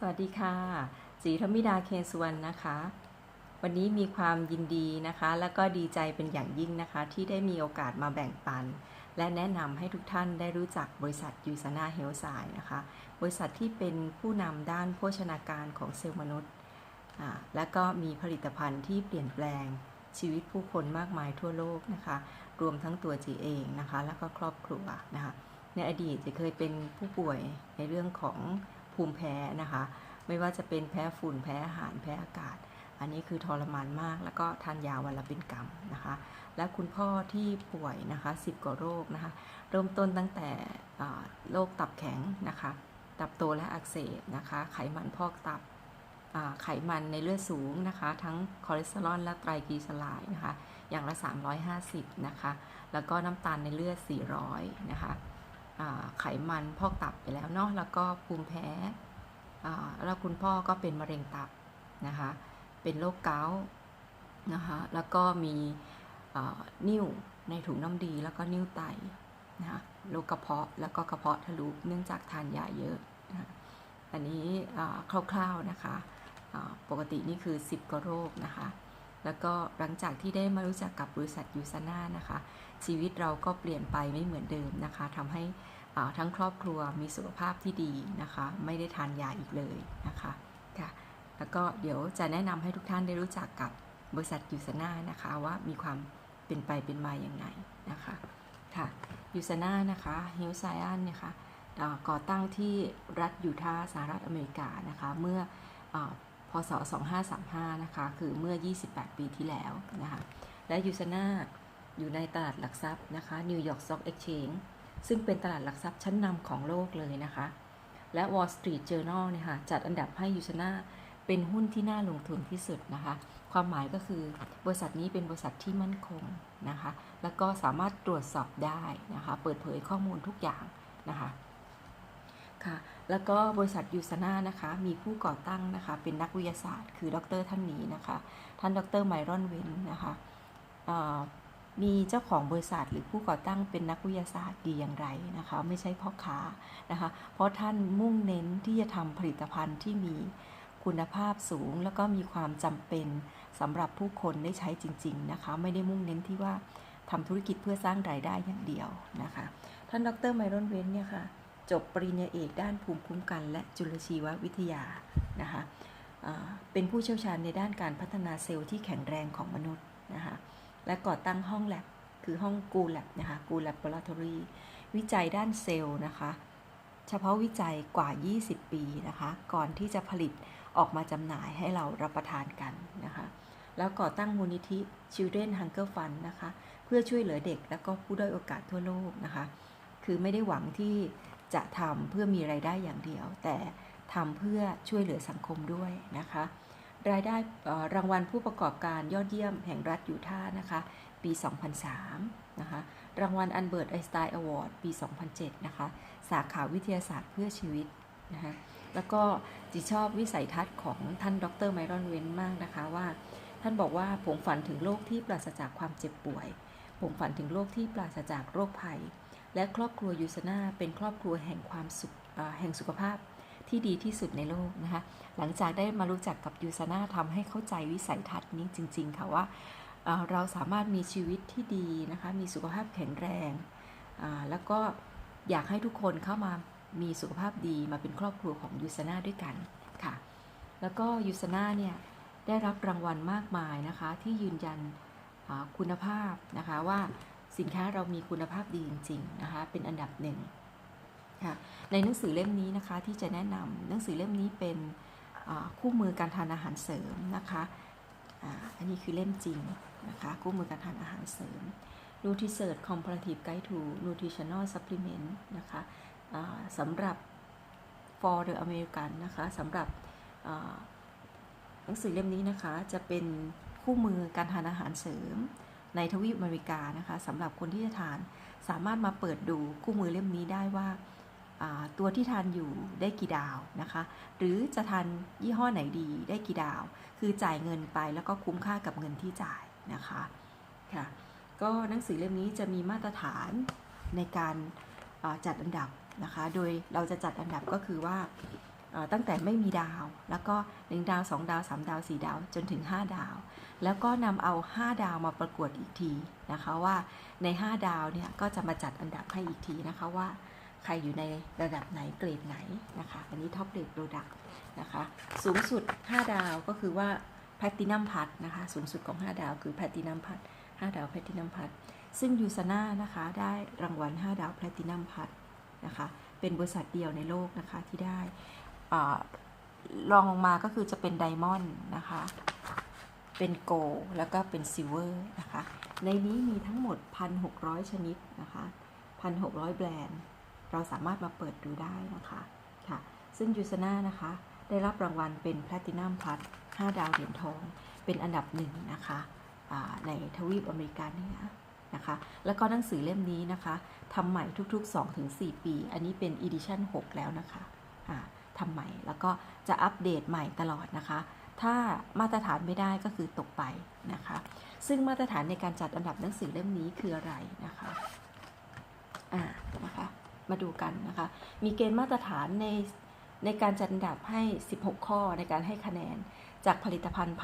สวัสดีค่ะจีธมิดาเคนสุวรรณนะคะ วันนี้มีความยินดีนะคะ และก็ดีใจเป็นอย่างยิ่งนะคะ ที่ได้มีโอกาสมาแบ่งปัน และแนะนำให้ทุกท่านได้รู้จักบริษัทยูซานาเฮลไซนะคะ บริษัทที่เป็นผู้นำด้านโภชนาการของเซลล์มนุษย์อ่าและก็มีผลิตภัณฑ์ที่เปลี่ยนแปลงชีวิตผู้คนมากมายทั่วโลกนะคะ รวมทั้งตัวจีเองนะคะ แล้วก็ครอบครัวนะคะ ในอดีตจะเคยเป็นผู้ป่วยในเรื่องของ ภูมิแพ้นะคะ ไม่ว่าจะเป็นแพ้ฝุ่นแพ้อาหารแพ้อากาศ อันนี้คือทรมานมาก แล้วก็ทานยาวันละเป็นกรรมนะคะ และคุณพ่อที่ป่วยนะคะ10กว่าโรคนะคะ เริ่มต้นตั้งแต่โรคตับแข็งนะคะ ตับโตและอักเสบนะคะ ไขมันพอกตับไขมันในเลือดสูงนะคะ ทั้งคอเลสเตอรอลและไตรกลีเซอไรด์นะคะ อย่างละ 350 นะคะ แล้วก็น้ำตาลในเลือด 400 นะคะ ไขมันพอกตับไปแล้วเนาะแล้วก็ภูมิแพ้แล้วคุณพ่อก็เป็นมะเร็งตับนะคะเป็นโรคเกาต์นะคะแล้วก็มีนิ่วในถุงน้ำดีแล้วก็นิ่วไตนะคะโรคกระเพาะแล้วก็กระเพาะทะลุเนื่องจากทานยาเยอะนะะอันนี้คร่าวๆนะคะปกตินี่คือ 10กว่าโรคนะคะ แล้วก็หลังจากที่ได้มารู้จักกับบริษัทยูซาน่านะคะ ชีวิตเราก็เปลี่ยนไปไม่เหมือนเดิมนะคะทำให้ทั้งครอบครัวมีสุขภาพที่ดีนะคะ ไม่ได้ทานยาอีกเลยนะคะค่ะแล้วก็เดี๋ยวจะแนะนำให้ทุกท่านได้รู้จักกับบริษัทยูซาน่านะคะว่ามีความเป็นไปเป็นมาอย่างไงนะคะค่ะยูซาน่านะคะเฮลไซอันเนี่ยค่ะก่อตั้งที่รัฐยูทาห์สหรัฐอเมริกานะคะเมื่ออ พศ 2535 นะคะ คือเมื่อ 28 ปีที่แล้วนะคะ และยูซาน่าอยู่ในตลาดหลักทรัพย์นะคะ New York Stock Exchange ซึ่งเป็นตลาดหลักทรัพย์ชั้นนำของโลกเลยนะคะ และ Wall Street Journal เนี่ยค่ะจัดอันดับให้ยูซาน่าเป็นหุ้นที่น่าลงทุนที่สุดนะคะ ความหมายก็คือบริษัทนี้เป็นบริษัทที่มั่นคงนะคะ แล้วก็สามารถตรวจสอบได้นะคะ เปิดเผยข้อมูลทุกอย่างนะคะ ค่ะ แล้วก็บริษัทยูซาน่านะคะ มีผู้ก่อตั้งนะคะ เป็นนักวิทยาศาสตร์ คือดรท่านนี้นะคะ ท่านดรไมรอนเวนนะคะมีเจ้าของบริษัทหรือผู้ก่อตั้งเป็นนักวิทยาศาสตร์ดีอย่างไรนะคะ ไม่ใช่พ่อค้านะคะ เพราะท่านมุ่งเน้นที่จะทำผลิตภัณฑ์ที่มีคุณภาพสูง แล้วก็มีความจำเป็นสำหรับผู้คนได้ใช้จริง ๆนะคะ ไม่ได้มุ่งเน้นที่ว่าทำธุรกิจเพื่อสร้างรายได้อย่างเดียวนะคะ ท่านดรไมรอนเวนเนี่ยค่ะ จบปริญญาเอกด้านภูมิคุ้มกัน และจุลชีววิทยานะคะเป็นผู้เชี่ยวชาญในด้านการพัฒนาเซลล์ที่แข็งแรงของมนุษย์นะคะและก่อตั้งห้องแลบคือห้องกูแลบนะคะกูแลบ o r a t o r y วิจัยด้านเซลล์นะคะเฉพาะวิจัยกว่า 20 ปีนะคะก่อนที่จะผลิตออกมาจำหน่ายให้เรารับประทานกันนะคะแล้วก่อตั้งมูลนิธิ Children Hunger Fund นะคะเพื่อช่วยเหลือเด็กและก็ผู้ด้อยโอกาสทั่วโลกนะคะคือไม่ได้หวังที่ จะทำเพื่อมีไรายได้อย่างเดียว แต่ทำเพื่อช่วยเหลือสังคมด้วยนะคะ รายได้รางวัลผู้ประกอบการยอดเยี่ยมแห่งรัฐยูทาห์นะคะ ปี 2003 นะคะ รางวัลอันเบิร์ตไอน์สไตน์อวอร์ดปี 2007 นะคะ สาขาวิทยาศาสตร์เพื่อชีวิตนะคะแล้วก็จิชอบวิสัยทัศน์ของท่านดรไมรอนเวนมากนะคะว่า ท่านบอกว่าผมฝันถึงโลกที่ปราศจากความเจ็บป่วย ผมฝันถึงโลกที่ปราศจากโรคภัย และครอบครัวยูซนาเป็นครอบครัวแห่งความสุขแห่งสุขภาพที่ดีที่สุดในโลกนะคะ หลังจากได้มารู้จักกับยูซนาทำให้เข้าใจวิสัยทัศน์นี้จริง ๆ ค่ะว่าเราสามารถมีชีวิตที่ดีนะคะ มีสุขภาพแข็งแรง แล้วก็อยากให้ทุกคนเข้ามามีสุขภาพดีมาเป็นครอบครัวของยูซนาด้วยกันค่ะ แล้วก็ยูซนาเนี่ยได้รับรางวัลมากมายนะคะที่ยืนยันคุณภาพนะคะว่า สินค้าเรามีคุณภาพดีจริงๆนะคะเป็นอันดับหนึ่งค่ะในหนังสือเล่มนี้นะคะที่จะแนะนำหนังสือเล่มนี้เป็นคู่มือการทานอาหารเสริมนะคะอันนี้คือเล่มจริงนะคะคู่มือการทานอาหารเสริม Nutrisearch Comparative Guide to Nutritional Supplement นะคะสำหรับ for the American นะคะสำหรับหนังสือเล่มนี้นะคะจะเป็นคู่มือการทานอาหารเสริม ในทวีปอเมริกานะคะสำหรับคนที่จะทานสามารถมาเปิดดูคู่มือเล่มนี้ได้ว่าตัวที่ทานอยู่ได้กี่ดาวนะคะ หรือจะทานยี่ห้อไหนดีได้กี่ดาว คือจ่ายเงินไปแล้วก็คุ้มค่ากับเงินที่จ่ายนะคะค่ะก็หนังสือเล่มนี้จะมีมาตรฐานในการจัดอันดับนะคะ โดยเราจะจัดอันดับก็คือว่า ตั้งแต่ไม่มีดาว แล้วก็ 1 ดาว 2 ดาว 3 ดาว 4 ดาว จนถึง 5 ดาว แล้วก็นำเอา 5 ดาวมาประกวดอีกทีนะคะว่าใน 5 ดาวเนี่ยก็จะมาจัดอันดับให้อีกทีนะคะว่า ใครอยู่ในระดับไหนเกรดไหนนะคะ อันนี้ท็อปเกรดโปรดักต์นะคะสูงสุด 5 ดาวก็คือว่าแพลตินัมพัทนะคะสูงสุดของ 5 ดาวคือแพลตินัมพัท5ดาวแพลตินัมพัทซึ่งยูซาน่านะคะได้รางวัล 5 ดาวแพลตินัมพัทนะคะเป็นบริษัทเดียวในโลกนะคะที่ได้ รองลงมาก็คือจะเป็นไดมอนด์นะคะ เป็นโกลแล้วก็เป็นซิลเวอร์นะคะ ในนี้มีทั้งหมด 1,600 ชนิดนะคะ 1,600 แบรนด์ เราสามารถมาเปิดดูได้นะคะค่ะ ซึ่งยูซนานะคะ ได้รับรางวัลเป็นแพลตินัมพลัส5ดาวเหรียญทอง เป็นอันดับหนึ่งนะคะในทวีปอเมริกาเหนือนะคะ แล้วก็หนังสือเล่มนี้นะคะทำใหม่ทุกๆ 2-4 ปี อันนี้เป็นอีดิชั่น6แล้วนะคะอ่า ทำใหม่ แล้วก็จะอัปเดตใหม่ตลอดนะคะ ถ้ามาตรฐานไม่ได้ก็คือตกไปนะคะ ซึ่งมาตรฐานในการจัดอันดับหนังสือเล่มนี้คืออะไรนะคะอ่านะคะ มาดูกันนะคะ มีเกณฑ์มาตรฐานในในการจัดอันดับให้ 16 ข้อในการให้คะแนนจากผลิตภัณฑ์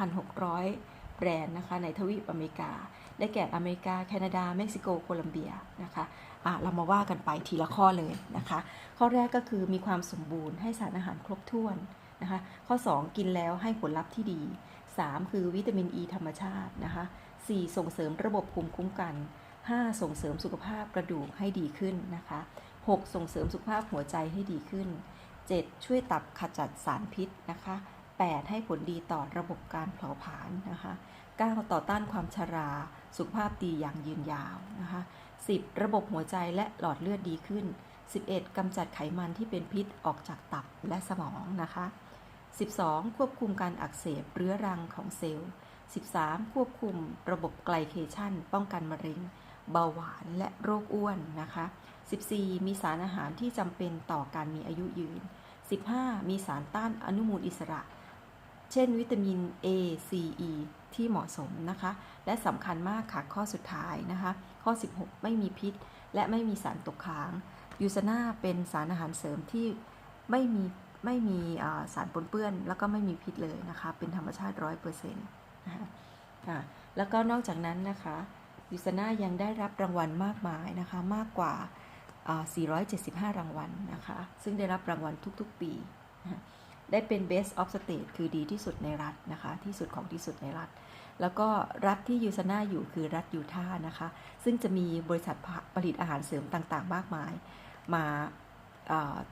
1,600 แบรนด์นะคะในทวีปอเมริกา ได้แก่อเมริกา แคนาดา เม็กซิโก โคลัมเบียนะคะ อะเรามาว่ากันไปทีละข้อเลยนะคะ ข้อแรกก็คือมีความสมบูรณ์ให้สารอาหารครบถ้วนนะคะ ข้อ 2 กินแล้วให้ผลลัพธ์ที่ดี 3 คือวิตามินอ e ีธรรมชาตินะคะ 4 ส่งเสริมระบบภูมิคุ้มกัน 5 ส่งเสริมสุขภาพกระดูกให้ดีขึ้นนะคะ 6 ส่งเสริมสุขภาพหัวใจให้ดีขึ้น 7 ช่วยตับขจัดสารพิษนะคะ 8 ให้ผลดีต่อระบบการเผาผลาญนะคะ 9 ต่อต้านความชรา สุขภาพดีอย่างยืนยาวนะคะ 10 ระบบหัวใจและหลอดเลือดดีขึ้น 11กำจัดไขมันที่เป็นพิษออกจากตับและสมองนะคะ 12 ควบคุมการอักเสบเรื้อรังของเซลล์ 13 ควบคุมระบบไกลเคชันป้องกันมะเร็ง เบาหวานและโรคอ้วนนะคะ 14 มีสารอาหารที่จำเป็นต่อการมีอายุยืน 15 มีสารต้านอนุมูลอิสระ เช่น วิตามิน A C E ที่เหมาะสมนะคะ และสำคัญมากค่ะข้อสุดท้ายนะคะ ข้อ 16 ไม่มีพิษ และไม่มีสารตกค้าง ยูซนาเป็นสารอาหารเสริมที่ไม่มีไม่มีสารปนเปื้อน แล้วก็ไม่มีพิษเลยนะคะ เป็นธรรมชาติร้อยเปอร์เซ็นต์นะคะแล้วก็นอกจากนั้นนะคะยูซนายังได้รับรางวัลมากมายนะคะ มากกว่า 475 รางวัลนะคะ ซึ่งได้รับรางวัลทุกๆปี ได้เป็น Best of State คือดีที่สุดในรัฐนะคะ ที่สุดของที่สุดในรัฐ แล้วก็รัฐที่ยูซาน่าอยู่คือรัฐยูทาห์นะคะ ซึ่งจะมีบริษัทผลิตอาหารเสริมต่างๆ มากมาย มา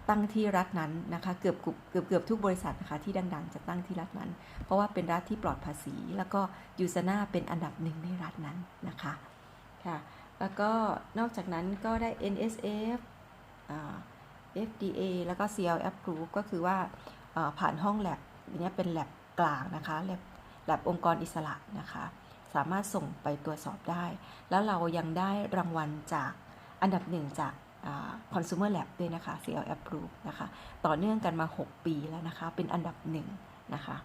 ตั้งที่รัฐนั้นนะคะเกือบเกือบเกือบทุกบริษัทนะคะที่ดัง ๆ จะตั้งที่รัฐนั้น เพราะว่าเป็นรัฐที่ปลอดภาษี แล้วก็ยูซาน่าเป็นอันดับหนึ่งในรัฐนั้นนะคะค่ะแล้วก็นอกจากนั้นก็ได้ NSF FDA แล้วก็ CL approve ก็คือว่าผ่านห้องแลบอันนี้เป็นแลบกลางนะคะแลบ แบบองค์กรอิสระนะคะ สามารถส่งไปตรวจสอบได้ แล้วเรายังได้รางวัลจากอันดับหนึ่งจากอ่า consumer lab ด้วยนะคะ CL approve นะคะ ต่อเนื่องกันมา 6 ปีแล้วนะคะ เป็นอันดับหนึ่งนะคะ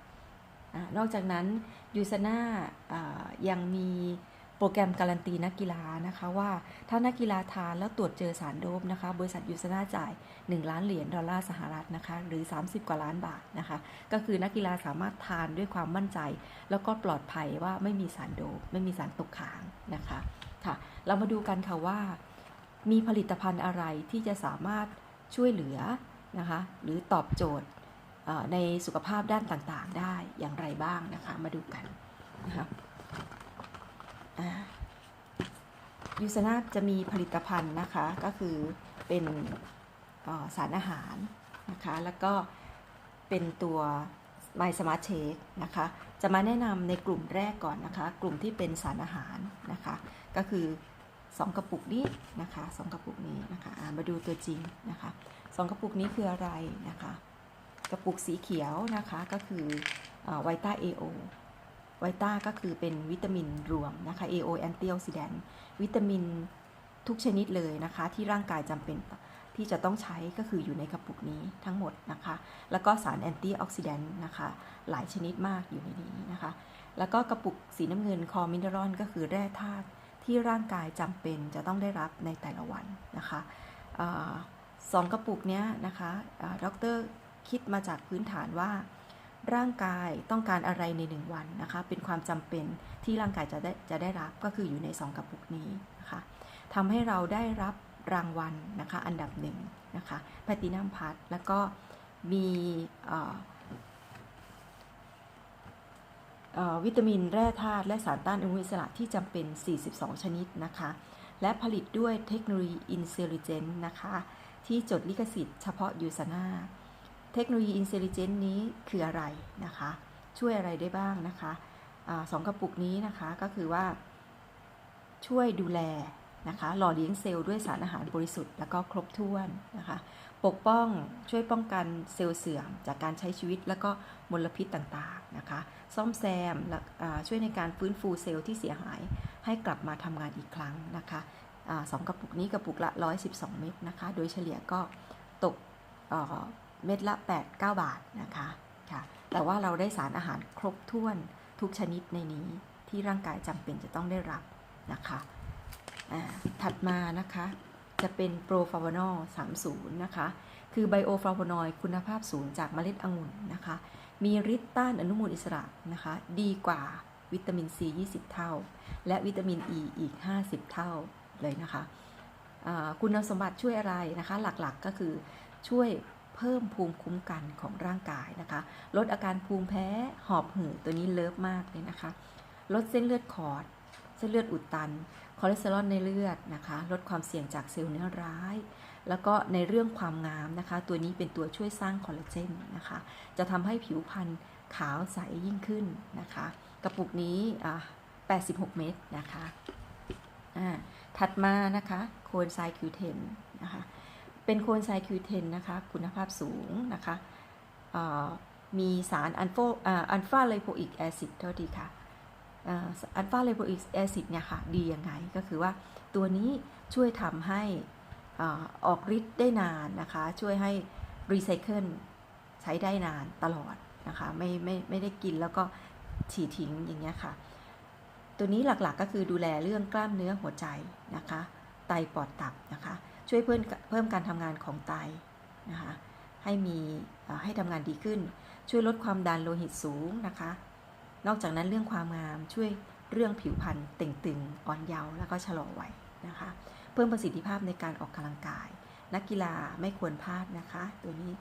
อานอกจากนั้นยูซาน่ายังมี โปรแกรมการันตีนักกีฬานะคะว่าถ้านักกีฬาทานแล้วตรวจเจอสารโดปนะคะ บริษัทยูซาน่าจ่าย 1 ล้านเหรียญดอลลาร์สหรัฐนะคะหรือ 30 กว่าล้านบาทนะคะ ก็คือนักกีฬาสามารถทานด้วยความมั่นใจ แล้วก็ปลอดภัยว่าไม่มีสารโดปไม่มีสารตกค้างนะคะค่ะเรามาดูกันค่ะว่า มีผลิตภัณฑ์อะไรที่จะสามารถช่วยเหลือนะคะหรือตอบโจทย์ในสุขภาพด้านต่างๆ ได้อย่างไรบ้างนะคะมาดูกันนะคะ ยูซานาจะมีผลิตภัณฑ์นะคะ ก็คือเป็นสารอาหารนะคะ แล้วก็เป็นตัว My Smart Shake นะคะ จะมาแนะนำในกลุ่มแรกก่อนนะคะ กลุ่มที่เป็นสารอาหารนะคะ ก็คือ 2 กระปุกนี้นะคะสองกระปุกนี้นะคะมาดูตัวจริงนะคะสองกระปุกนี้คืออะไรนะคะ กระปุกสีเขียวนะคะ ก็คือไวต้าเอโอ ไวต้าก็คือเป็นวิตามินรวมนะคะ AO แอนตี้ออกซิแดนต์วิตามินทุกชนิดเลยนะคะ ที่ร่างกายจำเป็นที่จะต้องใช้ก็คืออยู่ในกระปุกนี้ทั้งหมดนะคะ แล้วก็สารแอนตี้ออกซิแดนต์นะคะ หลายชนิดมากอยู่ในนี้นะคะ แล้วก็กระปุกสีน้ำเงินคอมินเนอรอนก็คือแร่ธาตุที่ร่างกายจำเป็นจะต้องได้รับในแต่ละวันนะคะอสองกระปุกเนี้ยนะคะดรคิดมาจากพื้นฐานว่า ร่างกายต้องการอะไรในหนึ่งวันนะคะ เป็นความจำเป็นที่ร่างกายจะได้จะได้รับก็คืออยู่ในสองกระปุกนี้นะคะทำให้เราได้รับรางวัลนะคะ อันดับหนึ่งนะคะแพตินัมพัทแล้วก็มีวิตามินแร่ธาตุและสารต้านอนุมูลอิสระที่จำเป็น 42 ชนิดนะคะ และผลิตด้วยเทคโนโลยีอินเซลิเจนนะคะ ที่จดลิขสิทธิ์เฉพาะยูซาน่า เทคโนโลยีอินเซลิเจนนี้คืออะไรนะคะ ช่วยอะไรได้บ้างนะคะอาสองกระปุกนี้นะคะก็คือว่า ช่วยดูแลนะคะหล่อเลี้ยงเซลล์ด้วยสารอาหารบริสุทธิ์แล้วก็ครบถ้วนนะคะ ปกป้องช่วยป้องกันเซลล์เสื่อม จากการใช้ชีวิตแล้วก็มลพิษต่างๆนะคะ ซ่อมแซมและช่วยในการฟื้นฟูเซลล์ที่เสียหายให้กลับมาทำงานอีกครั้งนะคะอสองกระปุกนี้กระปุกละ 112 เม็ดนะคะ โดยเฉลี่ยก็ตก เม็ดละ 8-9 บาทนะคะค่ะแต่ว่าเราได้สารอาหารครบถ้วนทุกชนิดในนี้ที่ร่างกายจำเป็นจะต้องได้รับนะคะถัดมานะคะจะเป็นโปรฟาวานอล30 นะคะ คือไบโอฟลาโวนอยคุณภาพสูงจากเมล็ดองุ่นนะคะ มีฤทธิ์ต้านอนุมูลอิสระนะคะ ดีกว่าวิตามินซี 20 เท่า และวิตามินอ e ีอีก 50 เท่าเลยนะคะ คุณสมบัติช่วยอะไรนะคะ หลักๆก็คือช่วย เพิ่มภูมิคุ้มกันของร่างกายนะคะ ลดอาการภูมิแพ้หอบหืดตัวนี้เลิฟมากเลยนะคะ ลดเส้นเลือดขอด เส้นเลือดอุดตัน คอเลสเตอรอลในเลือดนะคะ ลดความเสี่ยงจากเซลล์เนื้อร้าย แล้วก็ในเรื่องความงามนะคะ ตัวนี้เป็นตัวช่วยสร้างคอลลาเจนนะคะ จะทำให้ผิวพรรณขาวใสยิ่งขึ้นนะคะ กระปุกนี้86 เม็ดนะคะ ถัดมานะคะ โคนไซคิวเทนนะคะ เป็นโคนไซคิวเทนนะคะคุณภาพสูงนะคะมีสารอัลฟาอัลฟาไลโปอิกแอซิดเท่าดีค่ะอัลฟาไลโปอิกแอซิดเนี่ยค่ะดียังไงก็คือว่าตัวนี้ช่วยทำให้อออกฤทธิ์ได้นานนะคะ ช่วยให้รีไซเคิลใช้ได้นานตลอดนะคะไม่ไม่ไม่ได้กินแล้วก็ฉีดทิ้งอย่างเงี้ยค่ะ ตัวนี้หลักๆก็คือดูแลเรื่องกล้ามเนื้อหัวใจนะคะ ไตปอดตับนะคะ ช่วยเพิ่มเพิ่มการทำงานของไตนะคะให้มีให้ทำงานดีขึ้น ช่วยลดความดันโลหิตสูงนะคะ นอกจากนั้นเรื่องความงามช่วยเรื่องผิวพรรณเต่งตึงอ่อนเยาว์แล้วก็ชะลอวัยนะคะ เพิ่มประสิทธิภาพในการออกกำลังกาย นักกีฬาไม่ควรพลาดนะคะ ตัวนี้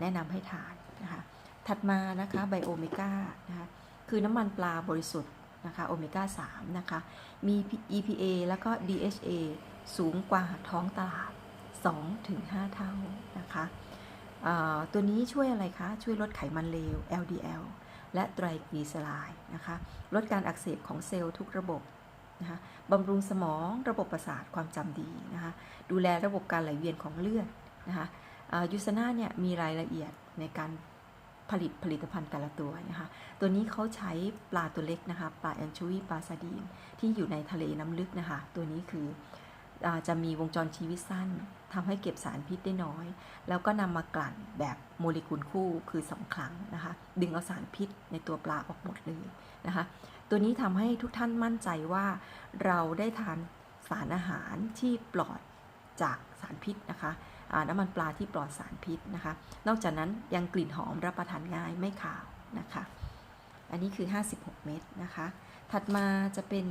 แนะนำให้ทานนะคะ ถัดมานะคะไบโอเมก้านะคะคือน้ำมันปลาบริสุทธิ์นะคะโอเมก้า3นะคะ มี EPA แล้วก็ DHA สูงกว่าท้องตลาด 2-5 เท่านะคะตัวนี้ช่วยอะไรคะ ช่วยลดไขมันเลว LDL และไตรกลีเซอไรด์นะคะ ลดการอักเสบของเซลล์ทุกระบบนะคะบำรุงสมองระบบประสาทความจำดีนะคะ ดูแลระบบการไหลเวียนของเลือดนะคะยูซาน่าเนี่ยมีรายละเอียดในการผลิตผลิตภัณฑ์แต่ละตัวนะคะ ตัวนี้เขาใช้ปลาตัวเล็กนะคะ ปลาแอนชูวีปลาซาดีนที่อยู่ในทะเลน้ำลึกนะคะ ตัวนี้คือ จะมีวงจรชีวิตสั้นทำให้เก็บสารพิษได้น้อย แล้วก็นำมากลั่นแบบโมเลกุลคู่คือ 2 ครั้งนะคะ ดึงเอาสารพิษในตัวปลาออกหมดเลยนะคะ ตัวนี้ทำให้ทุกท่านมั่นใจว่าเราได้ทานสารอาหารที่ปลอดจากสารพิษนะคะน้ำมันปลาที่ปลอดสารพิษนะคะ นอกจากนั้นยังกลิ่นหอมรับประทานง่ายไม่ขาวนะคะ อันนี้คือ 56 เม็ดนะคะ ถัดมาจะเป็น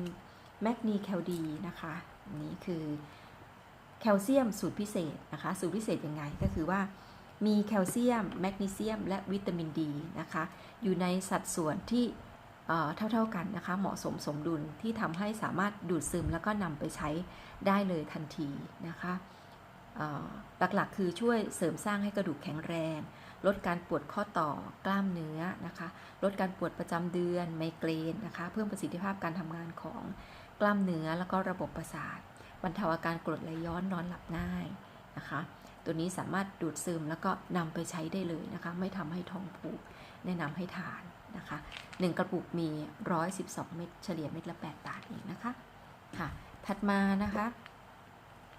แมกนีแคลดีนะคะ นี้คือแคลเซียมสูตรพิเศษนะคะ สูตรพิเศษยังไงก็คือว่ามีแคลเซียม แมกนีเซียม และวิตามินดีนะคะ อยู่ในสัดส่วนที่เอ่อเท่า ๆกันนะคะ เหมาะสมสมดุลที่ทำให้สามารถดูดซึมแล้วก็นำไปใช้ได้เลยทันทีนะคะหลักๆ คือช่วยเสริมสร้างให้กระดูกแข็งแรง ลดการปวดข้อต่อกล้ามเนื้อนะคะ ลดการปวดประจำเดือนไมเกรนนะคะ เพิ่มประสิทธิภาพการทำงานของ กล้ามเนื้อแล้วก็ระบบประสาทบรรเทาอาการกรดไหลย้อนนอนหลับง่ายนะคะ ตัวนี้สามารถดูดซึมแล้วก็นำไปใช้ได้เลยนะคะ ไม่ทำให้ท้องผูกแนะนำให้ทานนะคะ1กระปุกมี 112 เม็ดเฉลี่ยเม็ดละ 8 บาทเองนะคะค่ะถัดมานะคะ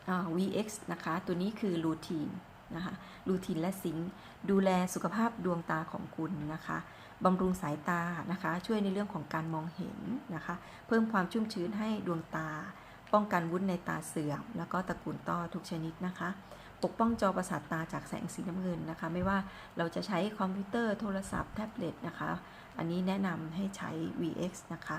อ่า VX นะคะ ตัวนี้คือลูทีน นะคะลูทีนและซิงค์ดูแลสุขภาพดวงตาของคุณนะคะบำรุงสายตานะคะ ช่วยในเรื่องของการมองเห็นนะคะ เพิ่มความชุ่มชื้นให้ดวงตา ป้องกันวุ้นในตาเสื่อม แล้วก็ตะกูลต้อทุกชนิดนะคะ ปกป้องจอประสาทตาจากแสงสีน้ำเงินนะคะ ไม่ว่าเราจะใช้คอมพิวเตอร์โทรศัพท์แท็บเล็ตนะคะ อันนี้แนะนำให้ใช้ VX นะคะ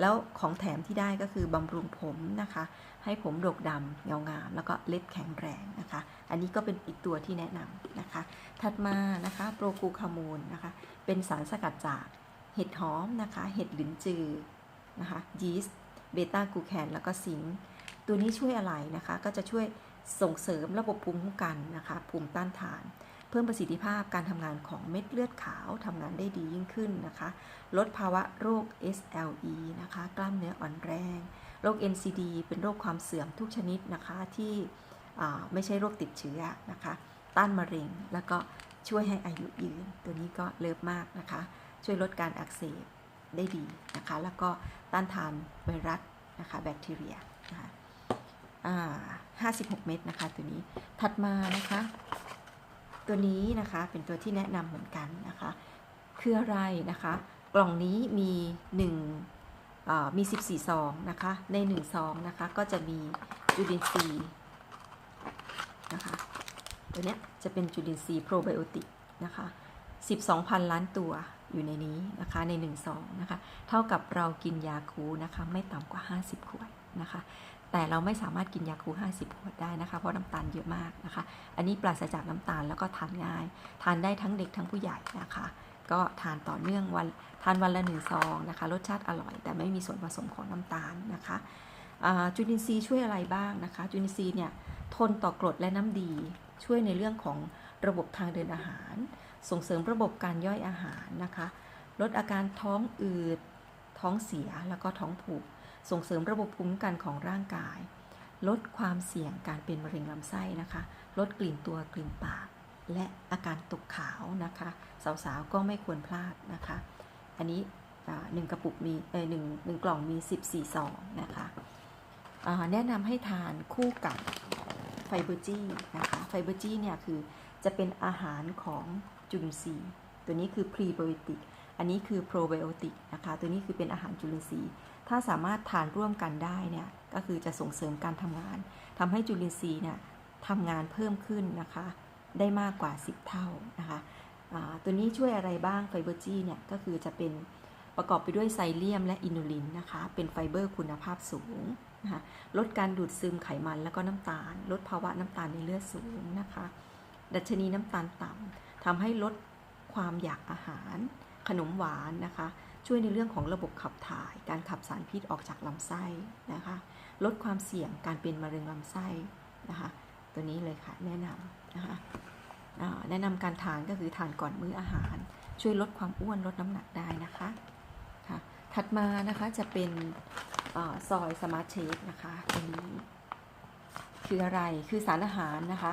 แล้วของแถมที่ได้ก็คือบำรุงผมนะคะ ให้ผมดกดำเงางาม แล้วก็เล็บแข็งแรงนะคะ อันนี้ก็เป็นอีกตัวที่แนะนำนะคะ ถัดมานะคะโปรกูคามูลนะคะ เป็นสารสกัดจากเห็ดหอมนะคะ เห็ดหลินจือนะคะยีสต์เบต้ากูแคนแล้วก็ซิงค์ตัวนี้ช่วยอะไรนะคะ ก็จะช่วยส่งเสริมระบบภูมิคุ้มกันนะคะ ภูมิต้านทาน พิ่มประสิทธิภาพการทำงานของเม็ดเลือดขาวทำงานได้ดียิ่งขึ้นนะคะ ลดภาวะโรค SLE นะคะ กล้ามเนื้ออ่อนแรง โรค NCD เป็นโรคความเสื่อมทุกชนิดนะคะที่ไม่ใช่โรคติดเชื้อนะคะ ต้านมะเร็ง แล้วก็ช่วยให้อายุยืน ตัวนี้ก็เลิฟมากนะคะ ช่วยลดการอักเสบได้ดีนะคะ แล้วก็ต้านทานไวรัสนะคะแบคทีเรียนะคะ56 เม็ดนะคะตัวนี้ ถัดมานะคะ ตัวนี้นะคะเป็นตัวที่แนะนำเหมือนกันนะคะคืออะไรนะคะ กล่องนี้มี1อ่ามี 14 ซองนะคะ ใน1ซองนะคะก็จะมีจุลินทรีย์นะคะตัวเนี้ยจะเป็นจุลินทรีย์โปรไบโอติกนะคะ12,000 ล้านตัวอยู่ในนี้นะคะใน1ซองนะคะ เท่ากับเรากินยาคูนะคะ ไม่ต่ำกว่า 50 ขวดนะคะ แต่เราไม่สามารถกินยาคู 50 ขวดได้นะคะ เพราะน้ำตาลเยอะมากนะคะ อันนี้ปราศจากน้ำตาลแล้วก็ทานง่าย ทานได้ทั้งเด็กทั้งผู้ใหญ่นะคะ ก็ทานต่อเนื่องวันทานวันละหนึ่งซองนะคะ รสชาติอร่อย แต่ไม่มีส่วนผสมของน้ำตาลนะคะจุลินทรีย์ช่วยอะไรบ้างนะคะ จุลินทรีย์เนี่ยทนต่อกรดและน้ำดีช่วยในเรื่องของระบบทางเดินอาหาร ส่งเสริมระบบการย่อยอาหารนะคะ ลดอาการท้องอืดท้องเสียแล้วก็ท้องผูก ส่งเสริมระบบภูมิคุ้มกันของร่างกาย ลดความเสี่ยงการเป็นมะเร็งลำไส้นะคะ ลดกลิ่นตัวกลิ่นปาก และอาการตกขาวนะคะ สาวๆก็ไม่ควรพลาดนะคะ อันนี้หนึ่งกระปุกมีเออหนึ่งหนึ่งกล่องมี 14ซองนะคะแนะนำให้ทานคู่กับไฟเบอร์จี้นะคะไฟเบอร์จี้เนี่ยคือจะเป็นอาหารของจุลินทรีย์ตัวนี้คือพรีไบโอติกอันนี้คือโปรไบโอติกนะคะตัวนี้คือเป็นอาหารจุลินทรีย์ ถ้าสามารถทานร่วมกันได้เนี่ยก็คือจะส่งเสริมการทำงานทำให้จุลินทรีย์เนี่ยทำงานเพิ่มขึ้นนะคะ ได้มากกว่า 10 เท่านะคะตัวนี้ช่วยอะไรบ้างไฟเบอร์จีเนี่ยก็คือจะเป็นประกอบไปด้วยไซเลียมและอินูลินนะคะ เป็นไฟเบอร์คุณภาพสูงนะคะลดการดูดซึมไขมันแล้วก็น้ำตาล ลดภาวะน้ำตาลในเลือดสูงนะคะ ดัชนีน้ำตาลต่ำทำให้ลดความอยากอาหาร ขนมหวานนะคะ ช่วยในเรื่องของระบบขับถ่าย การขับสารพิษออกจากลำไส้นะคะ ลดความเสี่ยงการเป็นมะเร็งลำไส้นะคะ ตัวนี้เลยค่ะแนะนำนะคะแนะนำการทานก็คือทานก่อนมื้ออาหาร ช่วยลดความอ้วนลดน้ำหนักได้นะคะค่ะถัดมานะคะจะเป็นอซอยสมาร์ทเชคนะคะตัวนี้คืออะไรคือสารอาหารนะคะ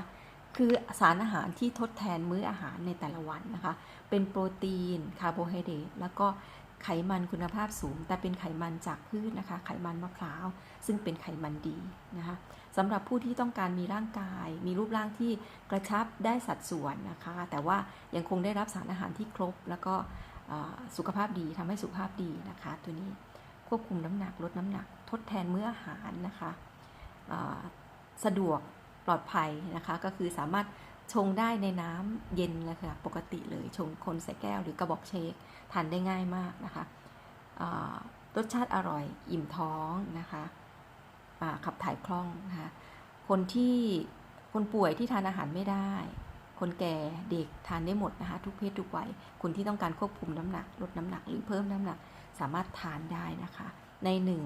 คือสารอาหารที่ทดแทนมื้ออาหารในแต่ละวันนะคะ เป็นโปรตีน คาร์โบไฮเดรต แล้วก็ ไขมันคุณภาพสูง แต่เป็นไขมันจากพืชนะคะ ไขมันมะพร้าว ซึ่งเป็นไขมันดีนะคะสำหรับผู้ที่ต้องการมีร่างกาย มีรูปร่างที่กระชับได้สัดส่วนนะคะ แต่ว่ายังคงได้รับสารอาหารที่ครบ แล้วก็สุขภาพดีทำให้สุขภาพดีนะคะ ตัวนี้ควบคุมน้ำหนักลดน้ำหนัก ทดแทนมื้ออาหารนะคะสะดวกปลอดภัยนะคะ ก็คือสามารถชงได้ในน้ำเย็นเลยค่ะปกติเลยชงคนใส่แก้วหรือกระบอกเชค ทานได้ง่ายมากนะคะรสชาติอร่อยอิ่มท้องนะคะขับถ่ายคล่องนะคะคนที่คนป่วยที่ทานอาหารไม่ได้ คนแก่เด็กทานได้หมดนะคะทุกเพศทุกวัยคนที่ต้องการควบคุมน้ำหนักลดน้ำหนักหรือเพิ่มน้ำหนักสามารถทานได้นะคะ ในหนึ่ง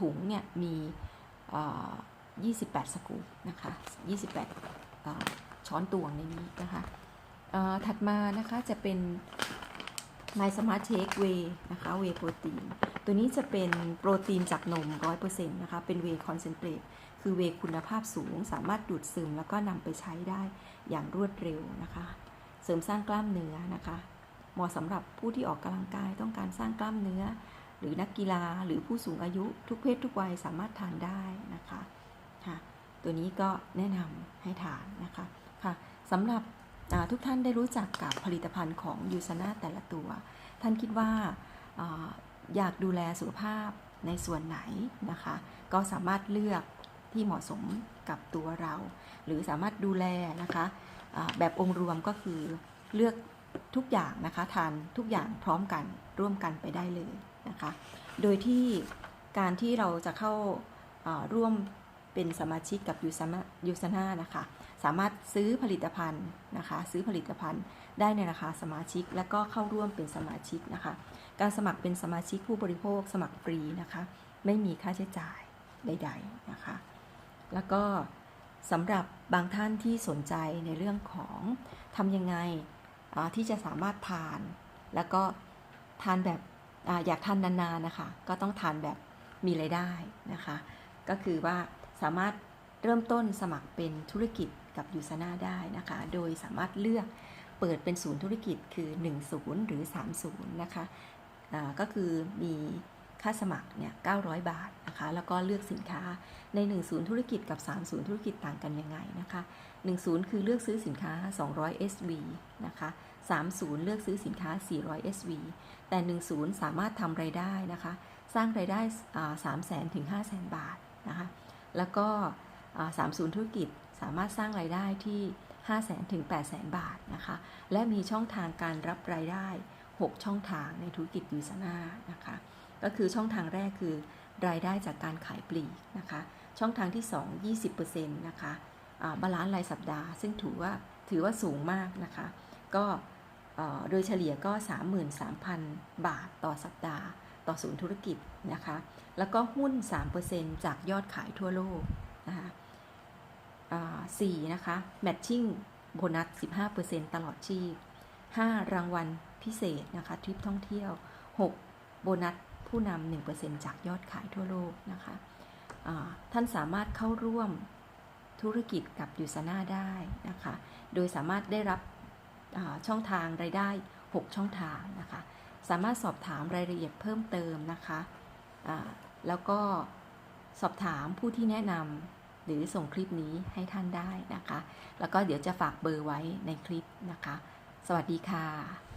ถุงเนี่ยมีเอ่อ28 สกูปนะคะ28เอ่อช้อนตวงในนี้นะคะถัดมานะคะจะเป็น My Smart Shake Whey นะคะ Whey Protein ตัวนี้จะเป็นโปรตีนจากนม 100%นะคะ เป็น Whey Concentrate คือ Whey คุณภาพสูง สามารถดูดซึมแล้วก็นำไปใช้ได้อย่างรวดเร็วนะคะ เสริมสร้างกล้ามเนื้อนะคะ เหมาะสำหรับผู้ที่ออกกำลังกายต้องการสร้างกล้ามเนื้อ หรือนักกีฬาหรือผู้สูงอายุทุกเพศทุกวัยสามารถทานได้นะคะค่ะตัวนี้ก็แนะนำให้ทานนะคะค่ะสำหรับ ทุกท่านได้รู้จักกับผลิตภัณฑ์ของยูซาน่าแต่ละตัว ท่านคิดว่าอยากดูแลสุขภาพในส่วนไหนนะคะ ก็สามารถเลือกที่เหมาะสมกับตัวเรา หรือสามารถดูแลนะคะแบบองค์รวมก็คือเลือกทุกอย่างนะคะทานทุกอย่างพร้อมกันร่วมกันไปได้เลยนะคะ โดยที่การที่เราจะเข้าร่วมเป็นสมาชิกกับยูซานายูซานานะคะ สามารถซื้อผลิตภัณฑ์นะคะ ซื้อผลิตภัณฑ์ได้ในราคาสมาชิก และก็เข้าร่วมเป็นสมาชิกนะคะ การสมัครเป็นสมาชิกผู้บริโภคสมัครฟรีนะคะ ไม่มีค่าใช้จ่ายใด ๆนะคะ แล้วก็สำหรับบางท่านที่สนใจในเรื่องของทำยังไงที่จะสามารถทาน แล้วก็ทานแบบออยากทานนานๆนะคะ ก็ต้องทานแบบมีรายได้นะคะ ก็คือว่าสามารถเริ่มต้นสมัครเป็นธุรกิจ กับยูซาน่าได้นะคะ โดยสามารถเลือกเปิดเป็นศูนย์ธุรกิจคือ 10 หรือ 30 นะคะอ่าก็คือมีค่าสมัครเนี่ย900 บาทนะคะ แล้วก็เลือกสินค้าใน1ศูนย์ธุรกิจกับ3ศูนย์ธุรกิจต่างกันยังไงนะคะ1ศูนย์คือเลือกซื้อสินค้า 200 SV นะคะ3ศูนย์เลือกซื้อสินค้า 400 SV แต่1ศูนย์สามารถทำรายได้นะคะ สร้างรายได้3 0 0 0 0 0 ถึง 5 0 0 0 0บาทนะคะ แล้วก็อ่า3ศูนย์ธุรกิจ สามารถสร้างรายได้ที่ 5 0 0 0 0 0 ถึง8 0 0 0 0 บาทนะคะ และมีช่องทางการรับรายได้ 6 ช่องทางในธุรกิจยูซาน่านะคะ ก็คือช่องทางแรกคือ รายได้จากการขายปลีกนะคะ ช่องทางที่ 2 20%นะคะบาลานซ์รายสัปดาห์ ซึ่งถือว่าถือว่าสูงมากนะคะ ก็โดยเฉลี่ยก็ 33,000 บาทต่อสัปดาห์ ต่อศูนย์ธุรกิจนะคะ แล้วก็หุ้น 3%จากยอดขายทั่วโลกนะคะ อ่าสี่นะคะแมทชิ่งโบนัส 15%ตลอดชีพ 5 รางวัลพิเศษนะคะ ทริปท่องเที่ยว 6 โบนัสผู้นำ1%จากยอดขายทั่วโลกนะคะท่านสามารถเข้าร่วมธุรกิจกับยูซาน่าได้นะคะ โดยสามารถได้รับช่องทางรายได้ 6 ช่องทางนะคะ สามารถสอบถามรายละเอียดเพิ่มเติมนะคะ แล้วก็สอบถามผู้ที่แนะนำ หรือส่งคลิปนี้ให้ท่านได้นะคะ แล้วก็เดี๋ยวจะฝากเบอร์ไว้ในคลิปนะคะ สวัสดีค่ะ